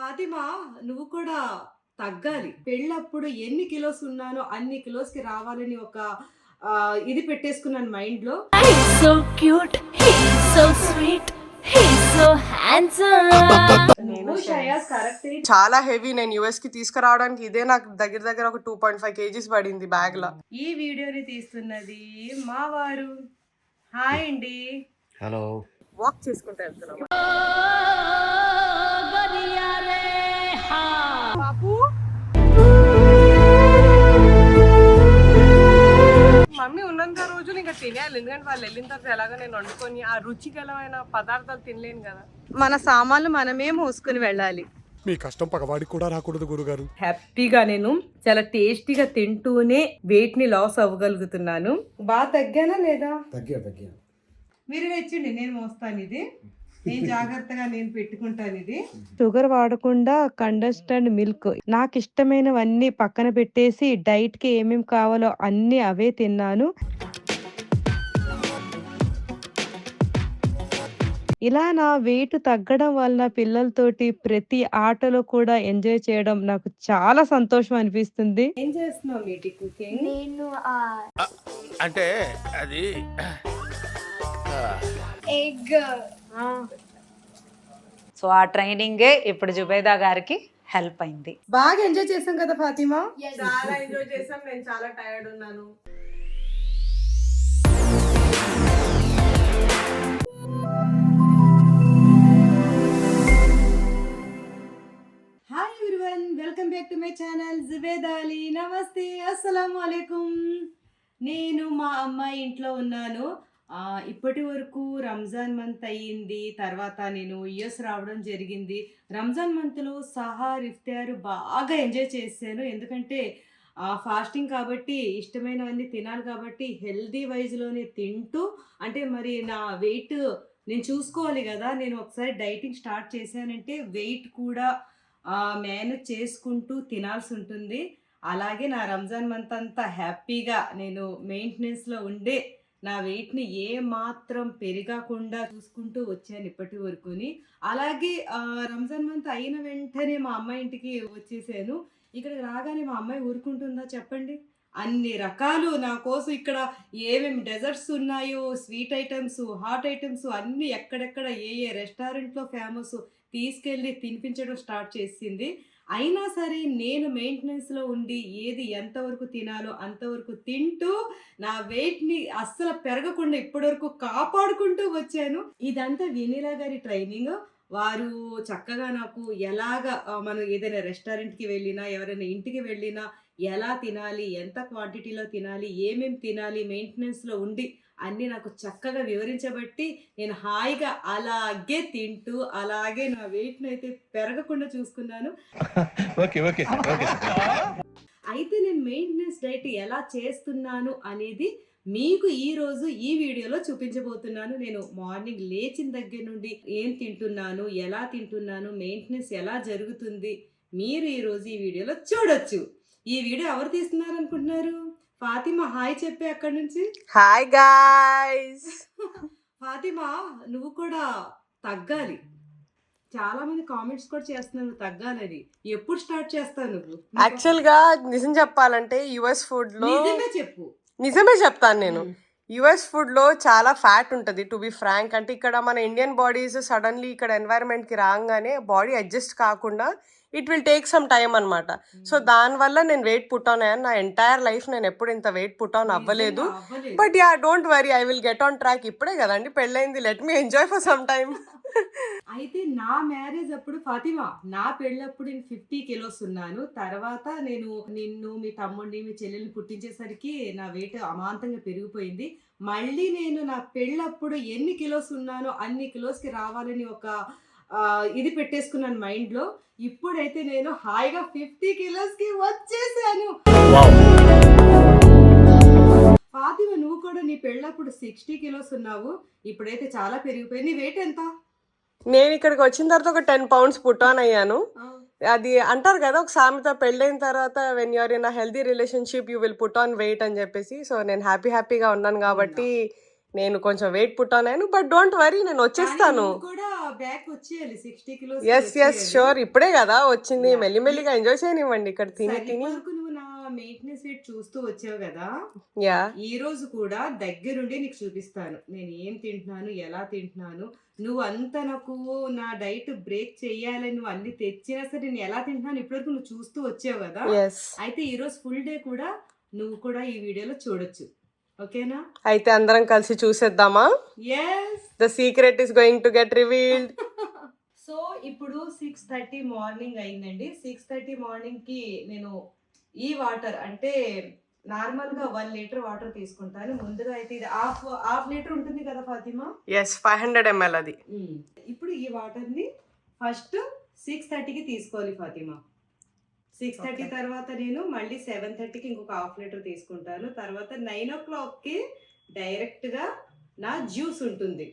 ఫాతిమా నువ్వు కూడా తగ్గాలి. పెళ్ళప్పుడు ఎన్ని కిలోస్ ఉన్నానో అన్ని కిలోస్కి రావాలని ఒక ఇది పెట్టేసుకున్నాను మైండ్లో. Handsome. నువ్వు శ్రేయాస్ కరెక్ట్ చాలా హెవీ నేను యుఎస్కి తీసుకురావడానికి ఇదే నాకు దగ్గర దగ్గర ఒక టూ పాయింట్ ఫైవ్ కేజీస్ పడింది బ్యాగ్లో. ఈ వీడియోని తీస్తున్నది మా వారు. హాయ్ అండి. హలో వాక్ చేసుకుంటూ వెళ్తున్నాం బాపు మమ్మీ ఉన్నంత రోజులు ఇంకా తినేయాలి ఎందుకంటే వాళ్ళు వెళ్ళిన తర్వాత ఎలాగో నేను వండుకొని ఆ రుచికరమైన పదార్థాలు తినలేను కదా. మన సామాన్లు మనమే మోసుకుని వెళ్ళాలి. మీ కష్టం పగవాడికి కూడా రాకూడదు గురుగారు. హ్యాపీగా నేను చాలా టేస్టీగా తింటూనే వెయిట్ని లాస్ అవ్వగలుగుతున్నాను. బాగా తగ్గానా లేదా? తగ్గా తగ్గా మీరు తెచ్చిండి నేను మోస్తాను ఇది. నేను జాగ్రత్తగా నేను పెట్టుకుంటాను ఇది. షుగర్ వాడకుండా కండస్టెండ్ మిల్క్. నాకు ఇష్టమైనవన్నీ పక్కన పెట్టేసి డైట్కి ఏమేమి కావాలో అన్ని అవే తిన్నాను. ఇలా నా వెయిట్ తగ్గడం వలన పిల్లలతోటి ప్రతి ఆటలో కూడా ఎంజాయ్ చేయడం నాకు చాలా సంతోషం అనిపిస్తుంది. ఏం చేస్తున్నావు మీటి కుకింగ్ నేను ఆ అంటే అది ఎగ్. సో ఆ ట్రైనింగే ఇప్పుడు జుబేదా గారికి హెల్ప్ అయింది. బాగా ఎంజాయ్ చేసాం కదా ఫాతిమా? చాలా ఎంజాయ్ చేసాం నేను చాలా టైర్డ్ ఉన్నాను. Hi everyone welcome back to my channel Zubeda Ali నమస్తే అస్సలం అలైకుం నేను మా అమ్మాయి ఇంట్లో ఉన్నాను. ఇప్పటి వరకు రంజాన్ మంత్ అయ్యింది తర్వాత నేను యుఎస్ రావడం జరిగింది. రంజాన్ మంత్లో సహార్ ఇఫ్తార్ బాగా ఎంజాయ్ చేశాను. ఎందుకంటే ఫాస్టింగ్ కాబట్టి ఇష్టమైనవన్నీ తినాలి కాబట్టి హెల్దీ వైజ్లోనే తింటూ అంటే మరి నా వెయిట్ నేను చూసుకోవాలి కదా నేను ఒకసారి డైటింగ్ స్టార్ట్ చేశానంటే వెయిట్ కూడా మేనేజ్ చేసుకుంటూ తినాల్సి ఉంటుంది. అలాగే నా రంజాన్ మంత్ అంతా హ్యాపీగా నేను మెయింటెనెన్స్లో ఉండే నా వెయిట్ని ఏ మాత్రం పెరగకుండా చూసుకుంటూ వచ్చాను ఇప్పటి వరకుని. అలాగే రంజాన్ మంత్ అయిన వెంటనే మా అమ్మాయి ఇంటికి వచ్చేసాను. ఇక్కడికి రాగానే మా అమ్మాయి ఊరుకుంటుందా చెప్పండి? అన్ని రకాలు నా కోసం ఇక్కడ ఏమేమి డెజర్ట్స్ ఉన్నాయో స్వీట్ ఐటమ్స్ హాట్ ఐటమ్స్ అన్నీ ఎక్కడెక్కడ ఏ ఏ రెస్టారెంట్లో ఫేమస్ తీసుకెళ్ళి తినిపించడం స్టార్ట్ చేసింది. అయినా సరే నేను మెయింటెనెన్స్లో ఉండి ఏది ఎంతవరకు తినాలో అంతవరకు తింటూ నా వెయిట్ని అస్సలు పెరగకుండా ఇప్పటివరకు కాపాడుకుంటూ వచ్చాను. ఇదంతా వెనీలా గారి ట్రైనింగ్. వారు చక్కగా నాకు ఎలాగ మనం ఏదైనా రెస్టారెంట్కి వెళ్ళినా ఎవరైనా ఇంటికి వెళ్ళినా ఎలా తినాలి ఎంత క్వాంటిటీలో తినాలి ఏమేమి తినాలి మెయింటెనెన్స్లో ఉండి అన్నీ నాకు చక్కగా వివరించబట్టి నేను హాయిగా అలాగే తింటూ అలాగే నా వెయిట్ని అయితే పెరగకుండా చూసుకున్నాను. Okay okay okay. అయితే నేను మెయింటెనెన్స్ డైట్ ఎలా చేస్తున్నాను అనేది మీకు ఈ రోజు ఈ వీడియోలో చూపించబోతున్నాను. నేను మార్నింగ్ లేచిన దగ్గర నుండి ఏం తింటున్నాను ఎలా తింటున్నాను మెయింటెనెన్స్ ఎలా జరుగుతుంది మీరు ఈ రోజు ఈ వీడియోలో చూడొచ్చు. ఈ వీడియో ఎవరు తీస్తున్నారు అనుకుంటున్నారు? ఫాతిమా హాయ్ చెప్పే అక్కడి నుంచి. Hi guys. ఫాతిమా నువ్వు కూడా తగ్గాలి. చాలా మంది కామెంట్స్ కూడా చేస్తున్నారు తగ్గాలని. ఎప్పుడు స్టార్ట్ చేస్తావు నువ్వు? యాక్చువల్గా నిజం చెప్పాలంటే యుఎస్ ఫుడ్లో నిజమే చెప్పు. నిజమే చెప్తాను నేను. యుఎస్ ఫుడ్లో చాలా ఫ్యాట్ ఉంటుంది టు బి ఫ్రాంక్ అంటే ఇక్కడ మన ఇండియన్ బాడీస్ సడన్లీ ఇక్కడ environment కి రాగానే బాడీ అడ్జస్ట్ కాకుండా it will take some time అనమాట సో దానివల్ల నేను వెయిట్ పుట్ ఆన్ అయ్యాను. నా ఎంటైర్ లైఫ్ నేను ఎప్పుడు ఇంత వెయిట్ పుట్ ఆన్ అవ్వలేదు. But ya don't worry I will get on track ఇప్పుడే కదండి. పెళ్ళైంది. Let me enjoy for some time. అయితే నా మ్యారేజ్ అప్పుడు ఫాతిమా నా పెళ్ళప్పుడు నేను ఫిఫ్టీ కిలోస్ ఉన్నాను. తర్వాత నేను నిన్ను మీ తమ్ముడిని మీ చెల్లెల్ని పుట్టించేసరికి నా వెయిట్ అమాంతంగా పెరిగిపోయింది. మళ్ళీ నేను నా పెళ్ళప్పుడు ఎన్ని కిలోస్ ఉన్నానో అన్ని కిలోస్కి రావాలని ఒక ఇది పెట్టేసుకున్నాను మైండ్లో ఇప్పుడైతే నేను హాయిగా ఫిఫ్టీ కిలోస్కి వచ్చేసాను ఫాతిమా నువ్వు కూడా నీ పెళ్ళప్పుడు సిక్స్టీ కిలోస్ ఉన్నావు. ఇప్పుడైతే చాలా పెరిగిపోయింది. నీ వెయిట్ ఎంత? నేను ఇక్కడికి వచ్చిన తర్వాత ఒక టెన్ పౌండ్స్ పుట్ ఆన్ అయ్యాను. అది అంటారు కదా ఒక సామెత పెళ్ళైన తర్వాత when you're in a healthy relationship you will put on weight అని చెప్పేసి. సో నేను హ్యాపీ హ్యాపీగా ఉన్నాను కాబట్టి నేను కొంచెం వెయిట్ పుట్టాను బట్ డోంట్ వరీ నేను వచ్చేస్తాను. ఎస్ ఎస్ షూర్ ఇప్పుడే కదా వచ్చింది మెల్లిమెల్లిగా ఎంజాయ్ చేయనివ్వండి ఇక్కడ తిని తిని. మెయింటెనెన్స్ రేట్ చూస్తూ వచ్చావు కదా? యా ఈ రోజు కూడా దగ్గరుండి నీకు చూపిస్తాను. నేను ఏం తింటున్నాను ఎలా తింటున్నాను నువ్వు అంత నాకు నా డైట్ బ్రేక్ చెయ్యాలని నువ్వు అన్ని తెచ్చినా సరే నేను ఎలా తింటున్నాను ఇప్పటివరకు నువ్వు చూస్తూ వచ్చావు కదా? అయితే ఈ రోజు ఫుల్ డే కూడా నువ్వు కూడా ఈ వీడియోలో చూడొచ్చు. ఓకేనా? అయితే అందరం కలిసి చూసేద్దామా? Yes the secret is going to get revealed so ఇప్పుడు సిక్స్ థర్టీ మార్నింగ్ అయిందండి. సిక్స్ థర్టీ మార్నింగ్కి నేను ఈ వాటర్ అంటే నార్మల్గా వన్ లీటర్ వాటర్ తీసుకుంటాను. ముందుగా అయితే ఇది హాఫ్ హాఫ్ లీటర్ ఉంటుంది కదా Fatima? Yes five hundred ML అది. ఇప్పుడు ఈ వాటర్ని ఫస్ట్ సిక్స్ థర్టీకి తీసుకోవాలి ఫాతిమా. సిక్స్ థర్టీ తర్వాత నేను మళ్ళీ సెవెన్ థర్టీకి ఇంకొక హాఫ్ లీటర్ తీసుకుంటాను. తర్వాత నైన్ ఓ క్లాక్కి డైరెక్ట్గా నా జ్యూస్ ఉంటుంది.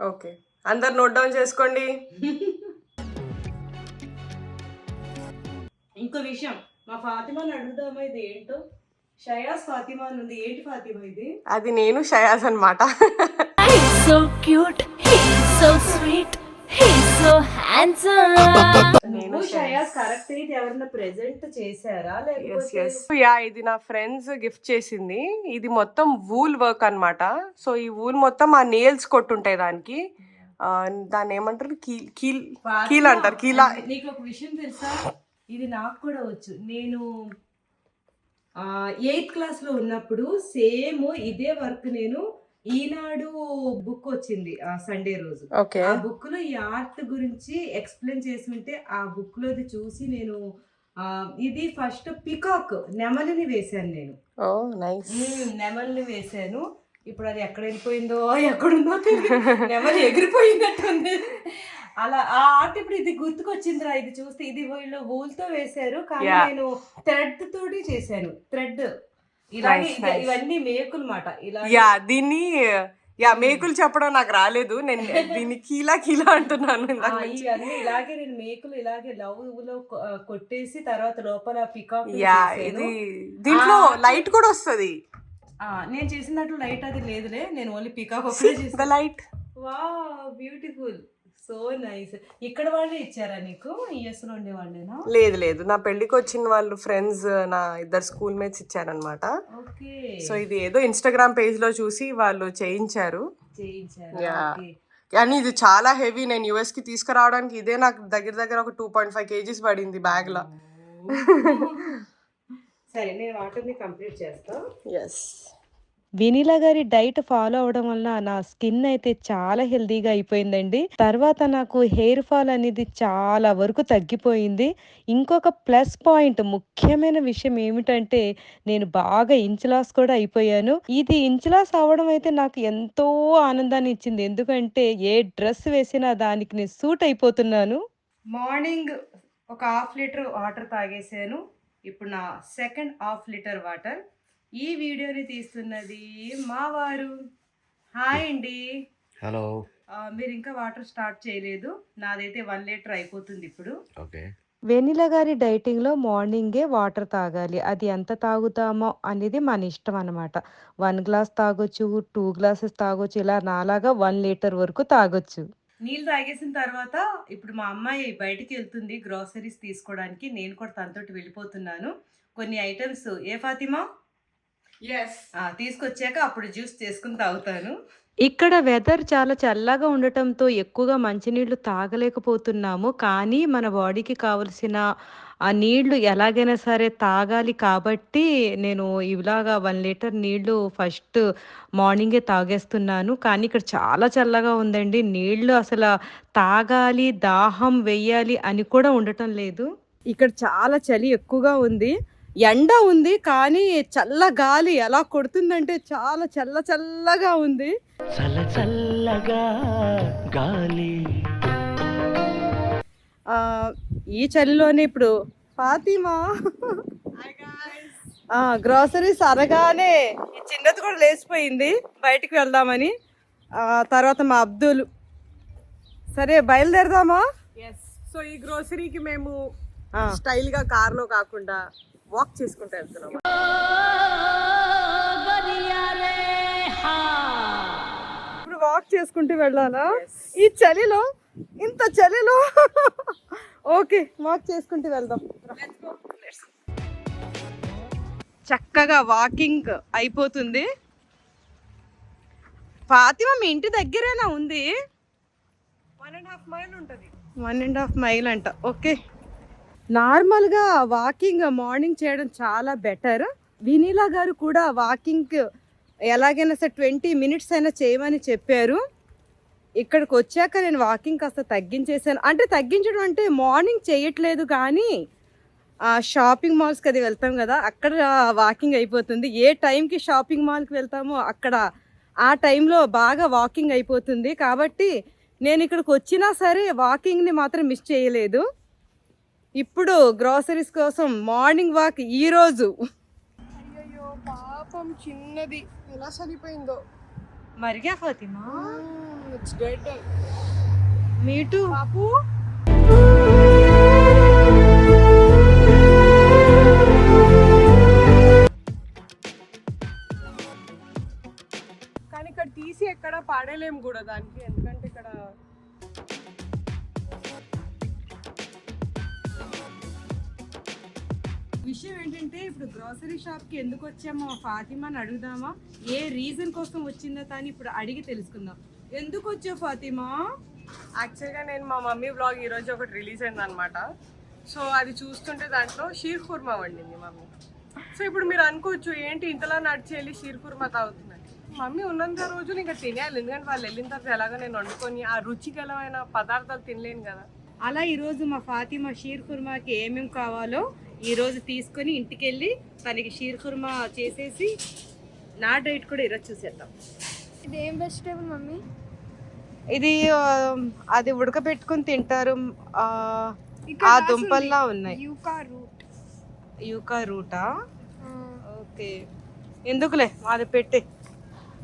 ఓకే. అందరు నోట్ డౌన్ చేసుకోండి. ఇంకో విషయం మా ఫాతిమాని అడుగుదామా ఇది ఏంటో? షయాస్ ఫాతిమా అని ఉంది. ఏంటి ఫాతిమా ఇది? అది నేను షయాజ్ అనమాట He's so cute, he's షయాస్ కరెక్ట్ ఇది ప్రెజెంట్ చేశారా? లేకపోతే యా ఇది నా ఫ్రెండ్స్ గిఫ్ట్ చేసింది. ఇది మొత్తం వూల్ వర్క్ అన్నమాట. సో ఈ వూల్ మొత్తం ఆ నేల్స్ కొట్టుంటాయి దానికి. ఆ, దాన్ని ఏమంటారు? కీల్ కీల్ ఫాతిమా, కీల్ అంటారు కీలా. నీకు ఒక విషయం తెలుసా? ఇది నాకు కూడా వచ్చు. నేను ఎయిత్ క్లాస్లో ఉన్నప్పుడు సేమ్ ఇదే వర్క్ నేను ఈనాడు బుక్ వచ్చింది ఆ సండే రోజు. ఆ బుక్లో ఈ ఆర్ట్ గురించి ఎక్స్ప్లెయిన్ చేసి ఉంటే ఆ బుక్ లోది చూసి నేను ఇది ఫస్ట్ పికాక్ నెమలిని వేశాను నేను. నెమలిని వేశాను. ఇప్పుడు అది ఎక్కడ వెళ్ళిపోయిందో ఎక్కడుందో. నెమలి ఎగిరిపోయినట్టుంది. అలా ఆ ఆర్ట్ ఇప్పుడు ఇది గుర్తుకొచ్చిందిరా ఇది చూస్తే ఇది వీళ్ళు తో వేశారు. కానీ. నేను థ్రెడ్ తోటి చేశాను థ్రెడ్. ఇవన్నీ మేకులు మాట ఇలా యా దీన్ని యా మేకులు చెప్పడం నాకు రాలేదు. నేను దీన్ని కీలా కీలా అంటున్నాను ఇలాగే నేను మేకులు ఇలాగే లవ్లో కొట్టేసి తర్వాత లోపల పికాక్ యా ఇది దీంట్లో లైట్ కూడా వస్తుంది. నేను చేసినట్లు లైట్ అది లేదులే. నేను only peacock light wow beautiful. So nice. ఇక్కడ వాళ్ళే ఇచ్చారా నీకు? యుఎస్లో ఉండే వాళ్ళేనా? లేదు లేదు. నా పెళ్ళికి వచ్చిన వాళ్ళు ఫ్రెండ్స్ నా ఇద్దరు స్కూల్ మేట్స్ ఇచ్చారనమాట ఓకే. సో ఇది ఏదో ఇన్స్టాగ్రామ్ పేజ్లో చూసి వాళ్ళు చేయించారు. చేయించారా? Yeah. ఓకే. కానీ ఇది చాలా హెవీ నేను యుఎస్కి తీసుకురావడానికి ఇదే నాకు దగ్గర దగ్గర ఒక టూ పాయింట్ ఫైవ్ కేజీస్ పడింది బ్యాగ్లో సరే నేను వాటర్ని కంప్లీట్ చేస్తా. Yes Vanila garu diet follow అవడం వల్ల నా స్కిన్ అయితే చాలా హెల్దీగా అయిపోయిందండి. తర్వాత నాకు హెయిర్ ఫాల్ అనేది చాలా వరకు తగ్గిపోయింది. ఇంకొక ప్లస్ పాయింట్ ముఖ్యమైన విషయం ఏమిటంటే నేను బాగా ఇంచులాస్ కూడా అయిపోయాను. ఇది ఇంచులాస్ అవడం అయితే నాకు ఎంతో ఆనందాన్ని ఇచ్చింది. ఎందుకంటే ఏ డ్రెస్ వేసినా దానికి నేను సూట్ అయిపోతున్నాను. మార్నింగ్ ఒక హాఫ్ లీటర్ వాటర్ తాగేసాను. ఇప్పుడు నా సెకండ్ హాఫ్ లీటర్ వాటర్. ఈ వీడియోని తీస్తున్నది మా వారు. హాయ్ అండి. హలో. ఆ, మీరు ఇంకా వాటర్ స్టార్ట్ చేయలేదు. నాదైతే వన్ లీటర్ అయిపోతుంది ఇప్పుడు. ఓకే. వెనిలా గారి డైటింగ్లో మార్నింగే వాటర్ తాగాలి. అది ఎంత తాగుతామో అనేది మన ఇష్టం అనమాట వన్ గ్లాస్ తాగొచ్చు టూ గ్లాసెస్ తాగొచ్చు ఇలా నాలాగా వన్ లీటర్ వరకు తాగొచ్చు. నీళ్ళు తాగేసిన తర్వాత ఇప్పుడు మా అమ్మాయి బయటికి వెళ్తుంది గ్రాసరీస్ తీసుకోవడానికి. నేను కూడా తనతోటి వెళ్ళిపోతున్నాను. కొన్ని ఐటమ్స్. ఏ ఫాతిమా? తీసుకొచ్చాక అప్పుడు జ్యూస్ చేసుకుని తాగుతాను. ఇక్కడ వెదర్ చాలా చల్లగా ఉండటంతో ఎక్కువగా మంచినీళ్ళు తాగలేకపోతున్నాము. కానీ మన బాడీకి కావలసిన ఆ నీళ్ళు ఎలాగైనా సరే తాగాలి కాబట్టి నేను ఇలాగా వన్ లీటర్ నీళ్ళు ఫస్ట్ మార్నింగే తాగేస్తున్నాను. కానీ ఇక్కడ చాలా చల్లగా ఉందండి. నీళ్ళు అసలు తాగాలి దాహం వెయ్యాలి అని కూడా ఉండటం లేదు. ఇక్కడ చాలా చలి ఎక్కువగా ఉంది. ఎండ ఉంది కానీ చల్ల గాలి ఎలా కొడుతుందంటే చాలా చల్ల చల్లగా ఉంది. చల్ల చల్లగా గాలి. ఆ, ఈ చలిలోనే ఇప్పుడు ఫాతిమా. గ్రోసరీస్ అనగానే ఈ చిన్నది కూడా లేచిపోయింది బయటికి వెళ్దామని. ఆ, తర్వాత మా అబ్దుల్. సరే బయలుదేరదామా? ఎస్ సో ఈ గ్రోసరీకి మేము స్టైల్గా కార్లో కాకుండా వాక్ చేసుకుంటూ వెళ్తున్నాం. ఇప్పుడు వాక్ చేసుకుంటూ వెళ్ళాలా? ఈ చలిలో ఇంత చలిలో. ఓకే వాక్ చేసుకుంటూ వెళ్దాం. చక్కగా వాకింగ్ అయిపోతుంది. ఫాతిమా మీ ఇంటి దగ్గరేనా ఉంది? వన్ అండ్ హాఫ్ మైల్ ఉంటుంది. వన్ అండ్ హాఫ్ మైల్ అంట. ఓకే నార్మల్గా వాకింగ్ మార్నింగ్ చేయడం చాలా బెటర్. వినీలా గారు కూడా వాకింగ్ ఎలాగైనా సరే ట్వంటీ మినిట్స్ అయినా చేయమని చెప్పారు. ఇక్కడికి వచ్చాక నేను వాకింగ్ కాస్త తగ్గించేసాను. అంటే తగ్గించడం అంటే మార్నింగ్ చేయట్లేదు కానీ ఆ, షాపింగ్ మాల్స్కి అది వెళ్తాం కదా అక్కడ వాకింగ్ అయిపోతుంది. ఏ టైంకి షాపింగ్ మాల్కి వెళ్తామో అక్కడ ఆ టైంలో బాగా వాకింగ్ అయిపోతుంది. కాబట్టి నేను ఇక్కడికి వచ్చినా సరే వాకింగ్ని మాత్రం మిస్ చేయలేదు. ఇప్పుడు గ్రాసరీస్ కోసం మార్నింగ్ వాక్ ఈరోజు అయ్యయ్యో పాపం చిన్నది. ఎలా చనిపోయిందో. మరిగా ఫాతిమా? ఇట్స్ డెడ్ మీటు పాపు కానీ ఇక్కడ తీసి ఎక్కడ పాడలేము కూడా దానికి గ్రోసరీ షాప్కి ఎందుకు వచ్చామో ఫాతిమాని అడుగుదామా? ఏ రీజన్ కోసం వచ్చిందో కానీ ఇప్పుడు అడిగి తెలుసుకుందాం. ఎందుకు వచ్చావు ఫాతిమా? యాక్చువల్గా నేను మా మమ్మీ బ్లాగ్ ఈరోజు ఒకటి రిలీజ్ అయింది అనమాట సో అది చూస్తుంటే దాంట్లో షీర్ కుర్మా వండింది మమ్మీ. సో ఇప్పుడు మీరు అనుకోవచ్చు ఏంటి ఇంతలా నడిచి వెళ్ళి షీర్ కుర్మా తాగుతున్నట్టు? మమ్మీ ఉన్నంత రోజులు ఇంకా తినేయాలి ఎందుకంటే వాళ్ళు వెళ్ళిన తర్వాత ఎలాగో నేను వండుకొని ఆ రుచికరమైన పదార్థాలు తినలేను కదా. అలా ఈరోజు మా ఫాతిమా షీర్ కుర్మాకి ఏమేమి కావాలో ఈరోజు తీసుకొని ఇంటికి వెళ్ళి తనకి షీర్ కుర్మా చేసేసి నా డైట్ కూడా ఈరోజు చూసేద్దాం. ఇది ఏం వెజిటేబుల్ మమ్మీ? ఇది అది ఉడకబెట్టుకొని తింటారు. ఆ, ఆ దుంపల్లా ఉన్నాయి. యూకా రూట్ యూకా రూటా ఓకే. ఎందుకులే? అది పెట్టే.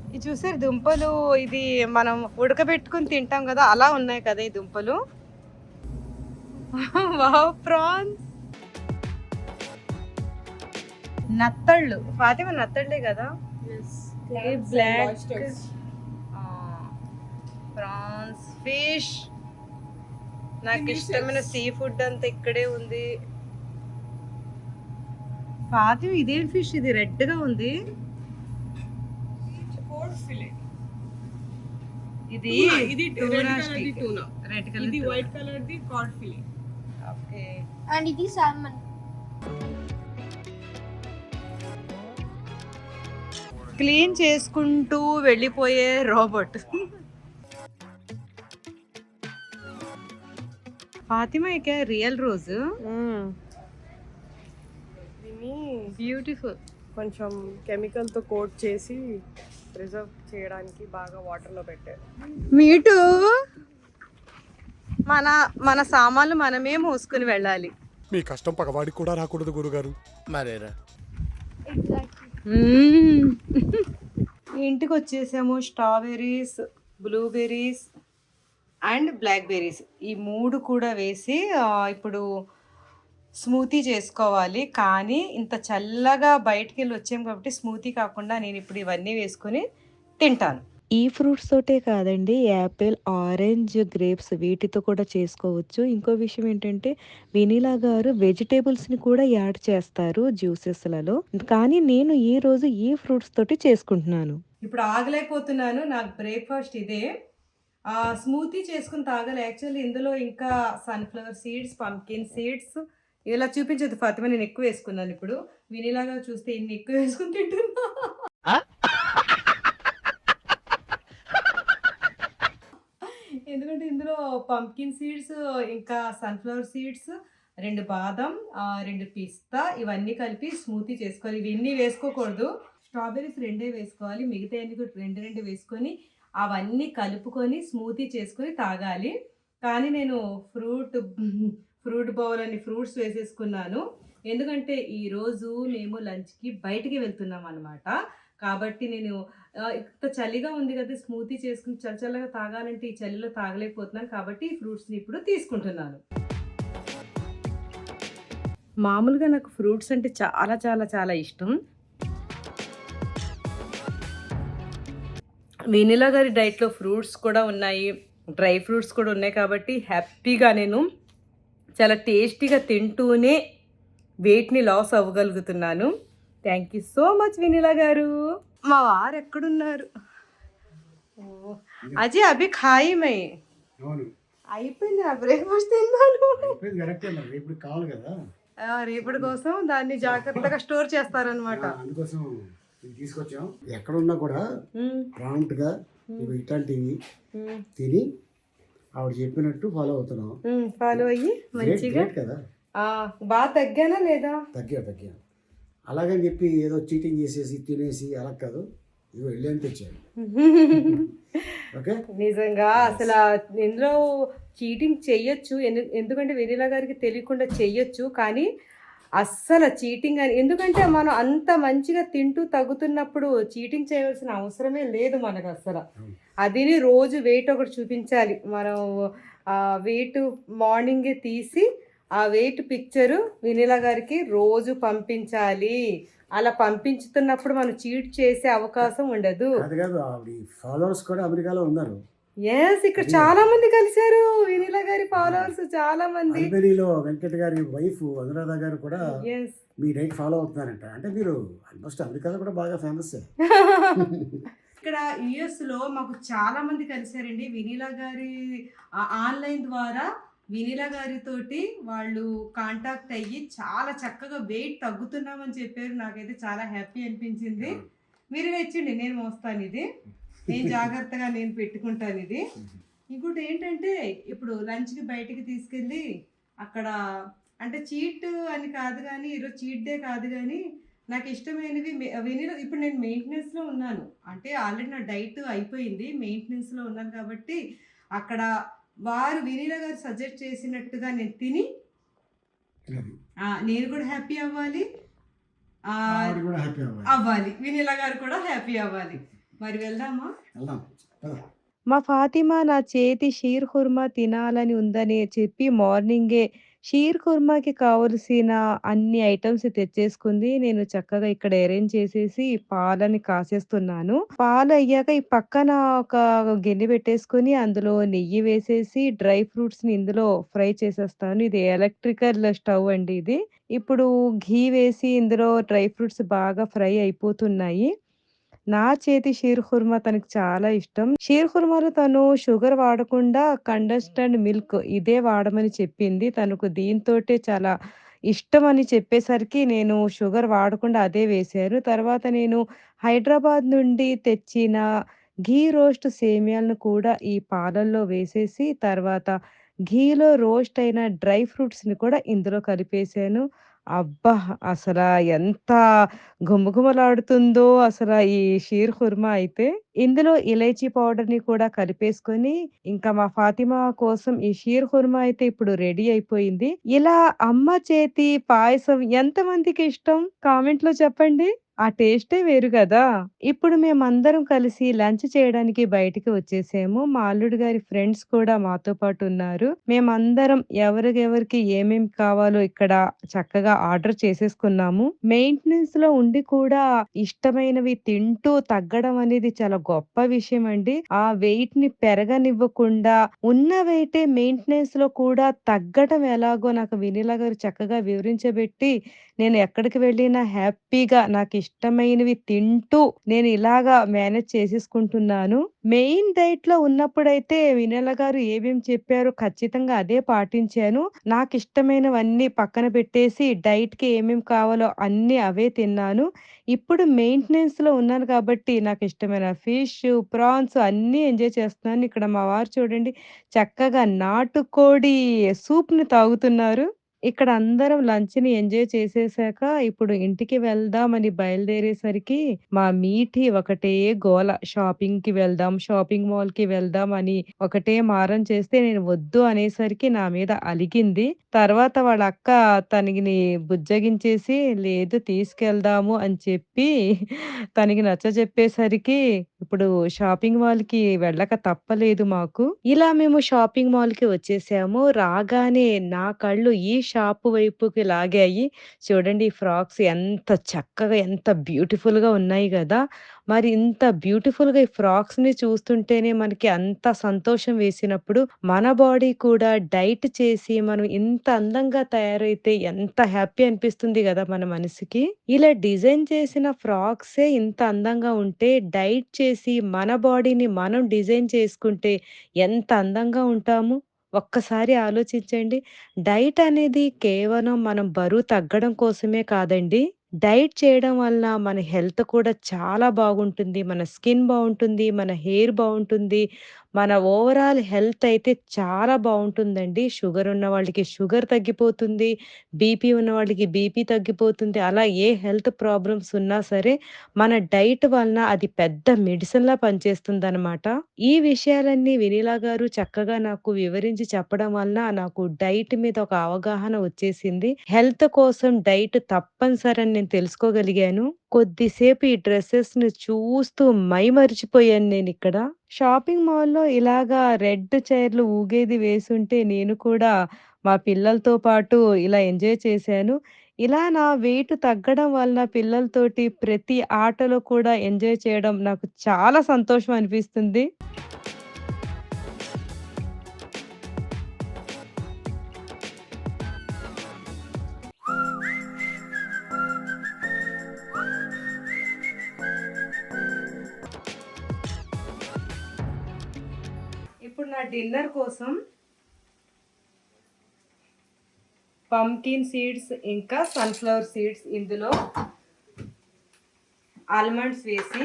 ఇది చూసారు దుంపలు? ఇది మనం ఉడకబెట్టుకుని తింటాం కదా అలా ఉన్నాయి కదా ఈ దుంపలు. Wow prawns! నత్తళ్ళు. ఫాతిమా నత్తళ్ళే కదా? బ్లాక్ ప్రాన్స్ ఫిష్ నాకు ఇష్టమైన సీ ఫుడ్ అంతా ఇక్కడే ఉంది. ఫాతిమ ఇదేం ఫిష్ ఇది రెడ్గా ఉంది ఇది ఇది. టూనా రెడ్ కలర్ ఇది white colour the cod fillet okay and ఇది సాల్మన్ క్లీన్ చేసుకుంటూ వెళ్ళిపోయే రోబోట్. ఫాతిమా ఇక రియల్ రోజు. బ్యూటిఫుల్ కొంచెం కెమికల్తో కోట్ చేసి ప్రిజర్వ్ చేయడానికి బాగా వాటర్లో పెట్టారు మీటు మన మన సామాన్లు మనమే మోసుకుని వెళ్ళాలి. మీ కష్టం పగవాడికి కూడా రాకూడదు గురుగారు. మరేరా. ఇంటికి వచ్చేసాము strawberries blueberries and black berries ఈ మూడు కూడా వేసి ఇప్పుడు స్మూతీ చేసుకోవాలి. కానీ ఇంత చల్లగా బయటికి వెళ్ళి వచ్చాము కాబట్టి స్మూతీ కాకుండా నేను ఇప్పుడు ఇవన్నీ వేసుకొని తింటాను. ఈ ఫ్రూట్స్ తోటే కాదండి. యాపిల్ ఆరెంజ్ గ్రేప్స్ వీటితో కూడా చేసుకోవచ్చు. ఇంకో విషయం ఏంటంటే వెనిలా గారు వెజిటేబుల్స్ని కూడా యాడ్ చేస్తారు జ్యూసెస్లలో. కానీ నేను ఈ రోజు ఈ ఫ్రూట్స్ తోటి చేసుకుంటున్నాను. ఇప్పుడు ఆగలేకపోతున్నాను. నాకు బ్రేక్ఫాస్ట్ ఇదే. ఆ, స్మూతీ చేసుకుని తాగాలి. యాక్చువల్లీ ఇందులో ఇంకా సన్ఫ్లవర్ సీడ్స్ పంకిన్ సీడ్స్ ఇలా చూపించదు ఫాతిమా. నేను ఎక్కువ వేసుకున్నాను ఇప్పుడు. వినిలాగా చూస్తే ఇన్ని ఎక్కువ వేసుకుని తింటున్నా. ఎందుకంటే ఇందులో పంకిన్ సీడ్స్ ఇంకా సన్ఫ్లవర్ సీడ్స్ రెండు బాదం రెండు పిస్తా ఇవన్నీ కలిపి స్మూతీ చేసుకోవాలి. ఇవన్నీ వేసుకోకూడదు. స్ట్రాబెర్రీస్ రెండే వేసుకోవాలి. మిగతా అన్ని కూడా రెండు రెండు వేసుకొని అవన్నీ కలుపుకొని స్మూతీ చేసుకొని తాగాలి. కానీ నేను ఫ్రూట్ ఫ్రూట్ బౌల్ అని ఫ్రూట్స్ వేసేసుకున్నాను. ఎందుకంటే ఈరోజు మేము లంచ్కి బయటికి వెళ్తున్నాం అనమాట కాబట్టి నేను ఇంత చలిగా ఉంది కదా స్మూతీ చేసుకుని చల్ల చల్లగా తాగాలంటే ఈ చలిలో తాగలేకపోతున్నాను కాబట్టి ఈ ఫ్రూట్స్ని ఇప్పుడు తీసుకుంటున్నాను. మామూలుగా నాకు ఫ్రూట్స్ అంటే చాలా చాలా చాలా ఇష్టం. వెనిలా గారి డైట్లో ఫ్రూట్స్ కూడా ఉన్నాయి డ్రై ఫ్రూట్స్ కూడా ఉన్నాయి కాబట్టి హ్యాపీగా నేను చాలా టేస్టీగా తింటూనే వెయిట్ని loss అవ్వగలుగుతున్నాను. Thank you so much Vanila garu. మా వారు ఎక్కడున్నారు? ఓ, అజయ్ అభి ఖాయి మై అవును. అయిపోయింది నా బ్రేక్ఫాస్ట్ తిన్నాను. ఇప్పుడు కావాలి కదా. రేపటి కోసం దాన్ని జాగ్రత్తగా స్టోర్ చేస్తారనమాట అందుకోసం తీసుకొచ్చాం. ఎక్కడ ఉన్నా కూడా ప్రాంప్ట్గా ఇట్లాంటివి తిని ఆవిడ చెప్పినట్టు ఫాలో అవుతున్నాం. ఫాలో అయ్యి మంచిగా కదా. బాగా తగ్గానా లేదా? తగ్గా తగ్గా అలాగని చెప్పి ఏదో చీటింగ్ చేసేసి తినేసి అలా కాదు. ఇగో వెళ్ళేని తెచ్చాను ఓకే? నిజంగా అసలు ఇందులో చీటింగ్ చెయ్యొచ్చు ఎందు- ఎందుకంటే వెనిలా గారికి తెలియకుండా చెయ్యొచ్చు కానీ అస్సలు చీటింగ్ అని ఎందుకంటే మనం అంత మంచిగా తింటూ తగ్గుతున్నప్పుడు చీటింగ్ చేయవలసిన అవసరమే లేదు మనకు అసలు అదిని రోజు వెయిట్ ఒకటి చూపించాలి. మనం వెయిట్ మార్నింగే తీసి ఆ వెయిట్ పిక్చరు వెనిలా గారికి రోజు పంపించాలి. అలా పంపించుతున్నప్పుడు మనం చీట్ చేసే అవకాశం ఉండదు. అది కాదు ఆవిడ ఫాలోవర్స్ కూడా అమెరికాలో ఉన్నారు. ఎస్ ఇక్కడ చాలా మంది కలిశారు. వినీల గారి ఫాలోవర్స్ చాలా మంది అల్బెనీలో వెంకట్ గారి వైఫ్ అనురాధ గారు కూడా ఎస్ మీ డైట్ ఫాలో అవుతున్నారంట. అంటే మీరు ఆల్మోస్ట్ అమెరికాలో కూడా బాగా ఫేమస్. ఇక్కడ యుఎస్లో మాకు చాలా మంది కలిశారండి. వినీలా గారి ఆన్లైన్ ద్వారా వినీలా గారితోటి వాళ్ళు కాంటాక్ట్ అయ్యి చాలా చక్కగా వెయిట్ తగ్గుతున్నామని చెప్పారు. నాకైతే చాలా హ్యాపీ అనిపించింది. మీరు తెచ్చండి నేను మోస్తాను ఇది. నేను జాగ్రత్తగా నేను పెట్టుకుంటాను ఇది. ఇంకోటి ఏంటంటే ఇప్పుడు లంచ్కి బయటికి తీసుకెళ్ళి అక్కడ అంటే చీట్ అని కాదు కానీ ఈరోజు చీట్ డే కాదు కానీ నాకు ఇష్టమైనవి వెనీలా ఇప్పుడు నేను మెయింటెనెన్స్లో ఉన్నాను. అంటే ఆల్రెడీ నా డైట్ అయిపోయింది. మెయింటెనెన్స్లో ఉన్నాను కాబట్టి అక్కడ వారు వినీలా గారు సజెస్ట్ చేసినట్టుగా నేను తిని ఆ, నేను కూడా హ్యాపీ అవ్వాలి. ఆ, ఆవిడ కూడా హ్యాపీ అవ్వాలి. అవ్వాలి. వినీలా గారు కూడా హ్యాపీ అవ్వాలి. మరి వెళ్దామా. మా ఫాతిమా నా చేతి షీర్ ఖుర్మా తినాలని ఉందని చెప్పి మార్నింగే షీర్ కుర్మాకి కావలసిన అన్ని ఐటమ్స్ తెచ్చేసుకుంది. నేను చక్కగా ఇక్కడ అరేంజ్ చేసేసి పాలని కాసేస్తున్నాను. పాలు అయ్యాక ఈ పక్కన ఒక గిన్నె పెట్టేసుకొని అందులో నెయ్యి వేసేసి డ్రై ఫ్రూట్స్ని ఇందులో ఫ్రై చేసేస్తాను. ఇది ఎలక్ట్రికల్ స్టవ్ అండి ఇది. ఇప్పుడు ఘీ వేసి ఇందులో డ్రై ఫ్రూట్స్ బాగా ఫ్రై అయిపోతున్నాయి. నా చేతి షీర్ ఖుర్మా తనకి చాలా ఇష్టం. షీర్ ఖుర్మాలో తను షుగర్ వాడకుండా కండెన్స్డ్ అండ్ మిల్క్ ఇదే వాడమని చెప్పింది. తనకు దీంతో చాలా ఇష్టం అని చెప్పేసరికి నేను షుగర్ వాడకుండా అదే వేశాను తర్వాత నేను హైదరాబాద్ నుండి తెచ్చిన ఘీ రోస్ట్ సేమియాలను కూడా ఈ పాలల్లో వేసేసి తర్వాత ఘీలో రోస్ట్ అయిన డ్రై ఫ్రూట్స్ని కూడా ఇందులో కలిపేశాను. అబ్బా! అసలు ఎంత గుమగుమలాడుతుందో అసలు ఈ షీర్ ఖుర్మా అయితే. ఇందులో ఇలైచీ పౌడర్ని కూడా కలిపేసుకొని ఇంకా మా ఫాతిమా కోసం ఈ షీర్ ఖుర్మా అయితే ఇప్పుడు రెడీ అయిపోయింది. ఇలా అమ్మ చేతి పాయసం ఎంత మందికి ఇష్టం? కామెంట్లో చెప్పండి. ఆ టేస్టే వేరు కదా! ఇప్పుడు మేమందరం కలిసి లంచ్ చేయడానికి బయటికి వచ్చేసాము. మా అల్లుడు గారి ఫ్రెండ్స్ కూడా మాతో పాటు ఉన్నారు. మేమందరం ఎవరికెవరికి ఏమేమి కావాలో ఇక్కడ చక్కగా ఆర్డర్ చేసేసుకున్నాము. మెయింటెనెన్స్లో ఉండి కూడా ఇష్టమైనవి తింటూ తగ్గడం అనేది చాలా గొప్ప విషయం అండి. ఆ వెయిట్ని పెరగనివ్వకుండా ఉన్న వెయిటే మెయింటెనెన్స్లో కూడా తగ్గడం ఎలాగో నాకు వినిలా గారు చక్కగా వివరించబెట్టి నేను ఎక్కడికి వెళ్ళినా హ్యాపీగా నాకు ఇష్టమైనవి తింటూ నేను ఇలాగా మేనేజ్ చేసేసుకుంటున్నాను. మెయిన్ డైట్లో ఉన్నప్పుడైతే వినల గారు ఏమేం చెప్పారో ఖచ్చితంగా అదే పాటించాను. నాకు ఇష్టమైనవన్నీ పక్కన పెట్టేసి డైట్కి ఏమేం కావాలో అన్ని అవే తిన్నాను. ఇప్పుడు మెయింటెనెన్స్లో ఉన్నాను కాబట్టి నాకు ఇష్టమైన ఫిష్ ప్రాన్స్ అన్నీ ఎంజాయ్ చేస్తున్నాను. ఇక్కడ మా వారు చూడండి చక్కగా నాటుకోడి సూప్ని తాగుతున్నారు. ఇక్కడ అందరం లంచ్ని ఎంజాయ్ చేసేసాక ఇప్పుడు ఇంటికి వెళ్దామని బయలుదేరేసరికి మా మీటి ఒకటే గోల. షాపింగ్కి వెళ్దాం షాపింగ్ మాల్కి వెళ్దాం అని ఒకటే మారం చేస్తే నేను వద్దు అనేసరికి నా మీద అలిగింది. తర్వాత వాళ్ళ అక్క తనని బుజ్జగించేసి లేదు తీసుకెళ్దాము అని చెప్పి తనకి నచ్చ చెప్పేసరికి ఇప్పుడు షాపింగ్ మాల్కి వెళ్ళక తప్పలేదు మాకు. ఇలా మేము షాపింగ్ మాల్కి వచ్చేసాము. రాగానే నా కళ్ళు ఈ షాపు వైపుకి లాగాయి. చూడండి ఈ ఫ్రాక్స్ ఎంత చక్కగా ఎంత బ్యూటిఫుల్‌గా ఉన్నాయి కదా మరి ఇంత బ్యూటిఫుల్‌గా ఈ ఫ్రాక్స్‌ని చూస్తుంటేనే మనకి అంత సంతోషం వేసినప్పుడు, మన బాడీ కూడా డైట్ చేసి మనం ఇంత అందంగా తయారైతే ఎంత హ్యాపీ అనిపిస్తుంది కదా మన మనసుకి. ఇలా డిజైన్ చేసిన ఫ్రాక్సే ఇంత అందంగా ఉంటే, డైట్ చేసి మన బాడీని మనం డిజైన్ చేసుకుంటే ఎంత అందంగా ఉంటాము. ఒక్కసారి ఆలోచించండి. డైట్ అనేది కేవలం మనం బరువు తగ్గడం కోసమే కాదండి. డైట్ చేయడం వలన మన హెల్త్ కూడా చాలా బాగుంటుంది. మన స్కిన్ బాగుంటుంది మన హెయిర్ బాగుంటుంది మన ఓవరాల్ హెల్త్ అయితే చాలా బాగుంటుందండి షుగర్ ఉన్న వాళ్ళకి షుగర్ తగ్గిపోతుంది. బీపీ ఉన్న వాళ్ళకి బీపీ తగ్గిపోతుంది. అలా ఏ హెల్త్ ప్రాబ్లమ్స్ ఉన్నా సరే, మన డైట్ వలన అది పెద్ద మెడిసిన్‌లా పనిచేస్తుంది అనమాట ఈ విషయాలన్నీ వినిలా గారు చక్కగా నాకు వివరించి చెప్పడం వలన నాకు డైట్ మీద ఒక అవగాహన వచ్చేసింది. హెల్త్ కోసం డైట్ తప్పనిసరని నేను తెలుసుకోగలిగాను. కొద్దిసేపు ఈ డ్రెస్సెస్ని చూస్తూ మైమరిచిపోయాను ఇక్కడ షాపింగ్ మాల్‌లో ఇలాగా రెడ్ చైర్‌లు ఊగేది వేసుంటే నేను కూడా మా పిల్లలతో పాటు ఇలా ఎంజాయ్ చేశాను. ఇలా నా వెయిట్ తగ్గడం వలన పిల్లలతోటి ప్రతి ఆటలో కూడా ఎంజాయ్ చేయడం నాకు చాలా సంతోషం అనిపిస్తుంది. చేస్తున్న డిన్నర్ కోసం పంకిన్ సీడ్స్ ఇంకా సన్ఫ్లవర్ సీడ్స్ ఇందులో ఆల్మండ్స్ వేసి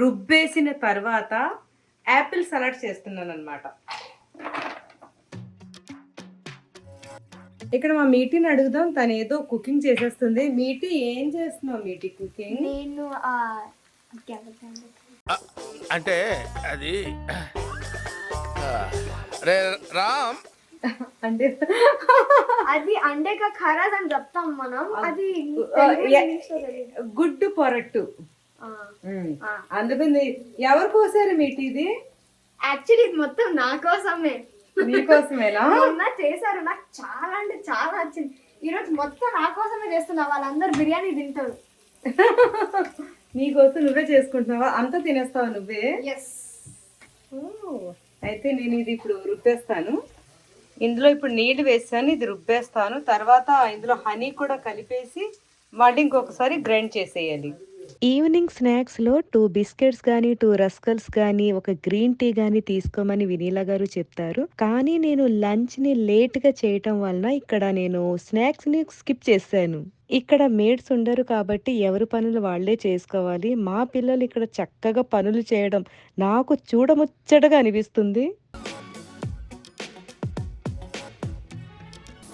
రుబ్బేసిన తర్వాత యాపిల్ సలాడ్ చేస్తున్నాను అనమాట ఇక్కడ మా మీటీని అడుగుదాం తను ఏదో కుకింగ్ చేసేస్తుంది. మీటీ ఏం చేస్తున్నావు మీటీ కుకింగ్? నేను అంటే అది రే రామ్ అంటే అది అండే కా ఖరాజ్ అని చెప్తాం మనం అది. గుడ్డు పొరట్టు. అందుకని ఎవరు కోసారు మీటి ఇది? యాక్చువల్లీ ఇది మొత్తం నా కోసమే నీకోసమేనా? చేశారు నాకు చాలా అంటే చాలా నచ్చింది ఈరోజు మొత్తం నా కోసమే చేస్తున్నా వాళ్ళందరూ బిర్యానీ తింటారు నీకోసం నువ్వే చేసుకుంటున్నావా? అంతా తినేస్తావా నువ్వే? ఎస్ ఓ, అయితే నేను ఇది ఇప్పుడు రుబ్బేస్తాను. ఇందులో ఇప్పుడు నీళ్ళు వేసాను ఇది రుబ్బేస్తాను. తర్వాత ఇందులో హనీ కూడా కలిపేసి మళ్ళీ ఇంకొకసారి గ్రైండ్ చేసేయాలి. ఈవినింగ్ స్నాక్స్‌లో 2 బిస్కెట్స్ గానీ, 2 రస్కల్స్ గానీ, ఒక గ్రీన్ టీ గానీ తీసుకోమని వినీలా గారు చెప్తారు. కానీ నేను లంచ్‌ని లేట్‌గా చేయటం వలన ఇక్కడ నేను స్నాక్స్‌ని స్కిప్ చేశాను. ఇక్కడ మేడ్స్ ఉండరు కాబట్టి ఎవరి పనులు వాళ్ళే చేసుకోవాలి. మా పిల్లలు ఇక్కడ చక్కగా పనులు చేయడం నాకు చూడముచ్చటగా అనిపిస్తుంది.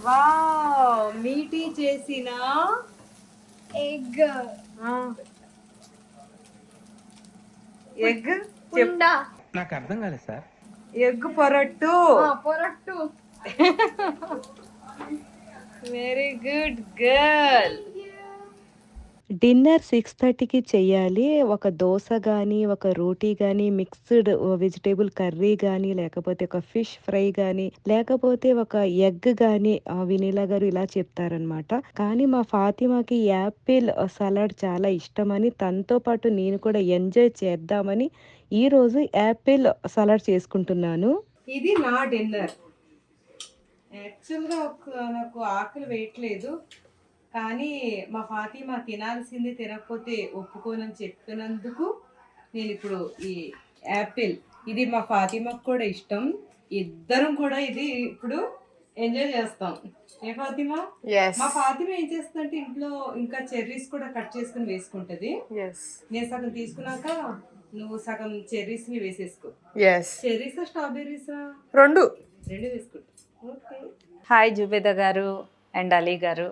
వావ్! మీటి చేసిన ఎగ్ ఆ! ఎగ్ కుండ నాకు అర్థం కాలేదు సార్ ఎగ్ పొరట్టు. ఆ, parotta very good girl. Dinner 6:30కి చెయ్యాలి. ఒక దోశ కానీ ఒక రోటీ కానీ మిక్స్‌డ్ వెజిటేబుల్ కర్రీ కానీ లేకపోతే ఒక ఫిష్ ఫ్రై కానీ లేకపోతే ఒక ఎగ్ కానీ వినీలా గారు ఇలా చెప్తారనమాట. కానీ మా ఫాతిమాకి యాపిల్ సలాడ్ చాలా ఇష్టమని తనతో పాటు నేను కూడా ఎంజాయ్ చేద్దామని ఈరోజు యాపిల్ సలాడ్ చేసుకుంటున్నాను. ఇది నా డిన్నర్. యాక్చువల్‌గా నాకు ఆకలి వేయట్లేదు. కానీ మా ఫాతిమా తినాల్సింది తినకపోతే ఒప్పుకోనని చెప్పినందుకు నేనిప్పుడు ఈ యాపిల్ ఇది మా ఫాతిమాకు కూడా ఇష్టం. ఇద్దరం కూడా ఇది ఇప్పుడు ఎంజాయ్ చేస్తాం. ఏ ఫాతిమా? మా ఫాతిమా ఏం చేస్తుందంటే ఇంట్లో ఇంకా చెర్రీస్ కూడా కట్ చేసుకొని వేసుకుంటది. నేను సగం తీసుకున్నాక నువ్వు సగం చెర్రీస్‌ని వేసేసుకో. యెస్. చెర్రీసా? స్ట్రాబెర్రీసా? 2 2 వేసుకుంటా. ఓకే. హాయ్ జుబేద గారు అండ్ అలీ గారు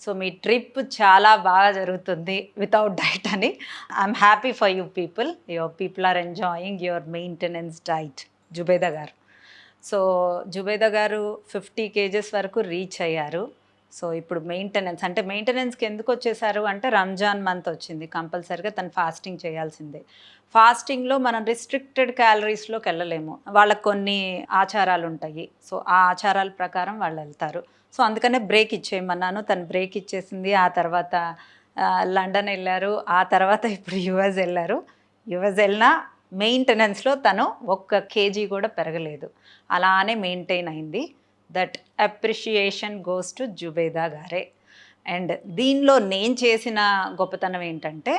సో మీ ట్రిప్ చాలా బాగా జరుగుతుంది వితౌట్ డైట్ అని. I'm happy for you people your people are enjoying your maintenance diet Zubeda garu. So Zubeda garu fifty kgs వరకు రీచ్ అయ్యారు. సో ఇప్పుడు మెయింటెనెన్స్ అంటే మెయింటెనెన్స్కి ఎందుకు వచ్చేసారు అంటే రంజాన్ మంత్ వచ్చింది. కంపల్సరీగా తను ఫాస్టింగ్ చేయాల్సిందే. ఫాస్టింగ్లో మనం రిస్ట్రిక్టెడ్ క్యాలరీస్లోకి వెళ్ళలేము. వాళ్ళకి కొన్ని ఆచారాలు ఉంటాయి. సో ఆ ఆచారాల ప్రకారం వాళ్ళు వెళ్తారు. సో అందుకనే బ్రేక్ ఇచ్చేయమన్నాను. తను బ్రేక్ ఇచ్చేసింది. ఆ తర్వాత లండన్ వెళ్ళారు ఆ తర్వాత ఇప్పుడు యుఎస్ వెళ్ళారు యుఎస్ వెళ్ళినా మెయింటెనెన్స్లో తను ఒక్క కేజీ కూడా పెరగలేదు. అలానే మెయింటైన్ అయింది. That appreciation goes to Zubeda గారే. అండ్ దీనిలో నేను చేసిన గొప్పతనం ఏంటంటే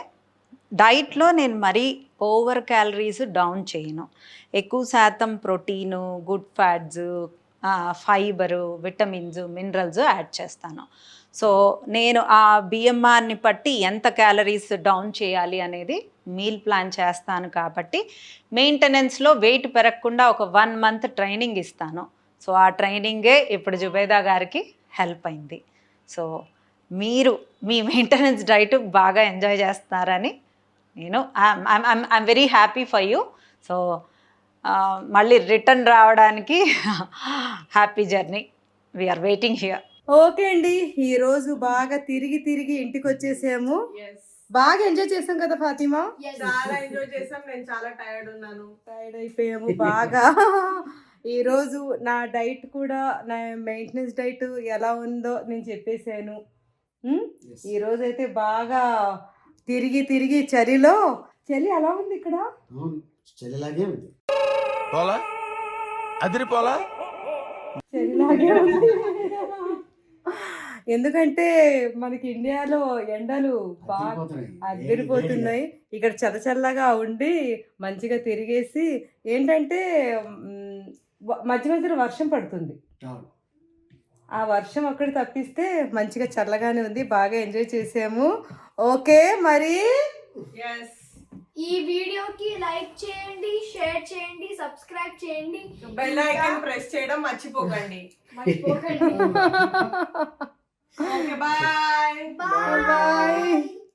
డైట్లో నేను మరీ ఓవర్ క్యాలరీస్ డౌన్ చేయను. ఎక్కువ శాతం protein good fats fibre vitamins minerals add చేస్తాను సో నేను ఆ బిఎంఆర్ని బట్టి ఎంత క్యాలరీస్ డౌన్ చేయాలి అనేది మీల్ ప్లాన్ చేస్తాను కాబట్టి మెయింటెనెన్స్లో వెయిట్ పెరగకుండా ఒక వన్ మంత్ ట్రైనింగ్ ఇస్తాను సో ఆ ట్రైనింగే ఇప్పుడు జుబేదా గారికి హెల్ప్ అయింది సో మీరు మీ మెయింటెనెన్స్ డైట్ బాగా ఎంజాయ్ చేస్తున్నారని నేను I'm very happy for you so మళ్ళీ రిటర్న్ రావడానికి happy journey. We're waiting here okay అండి ఈ రోజు బాగా తిరిగి తిరిగి ఇంటికి వచ్చేసాము బాగా ఎంజాయ్ చేసాం కదా ఫాతిమా? Yes. చాలా ఎంజాయ్ చేసాం నేను చాలా టైర్డ్ ఉన్నాను. టైర్డ్ అయిపోయాము బాగా. ఈ రోజు నా డైట్ కూడా నా మెయింటెనెన్స్ డైట్ ఎలా ఉందో నేను చెప్పేశాను. ఉమ్, Yes. ఈ రోజు అయితే బాగా తిరిగి తిరిగి చలిలో చలి ఎలా ఉంది ఇక్కడ? చలిలాగే ఉంది పోలా? అదిరిపోలా చలిలాగే ఉంది ఎందుకంటే మనకి ఇండియాలో ఎండలు బాగా అదిరిపోతున్నాయి. అద్దరిపోతున్నాయి ఇక్కడ చల్ల చల్లగా ఉండి మంచిగా తిరిగేసి ఏంటంటే మధ్య మధ్యలో వర్షం పడుతుంది. అవును. ఆ వర్షం అక్కడ తప్పిస్తే మంచిగా చల్లగానే ఉంది. బాగా ఎంజాయ్ చేసాము. ఓకే మరి? ఈ వీడియోకి లైక్ చేయండి షేర్ చేయండి సబ్స్క్రైబ్ చేయండి. బెల్ ఐకాన్ ప్రెస్ చేయడం మర్చిపోకండి. మర్చిపోకండి. Bye bye.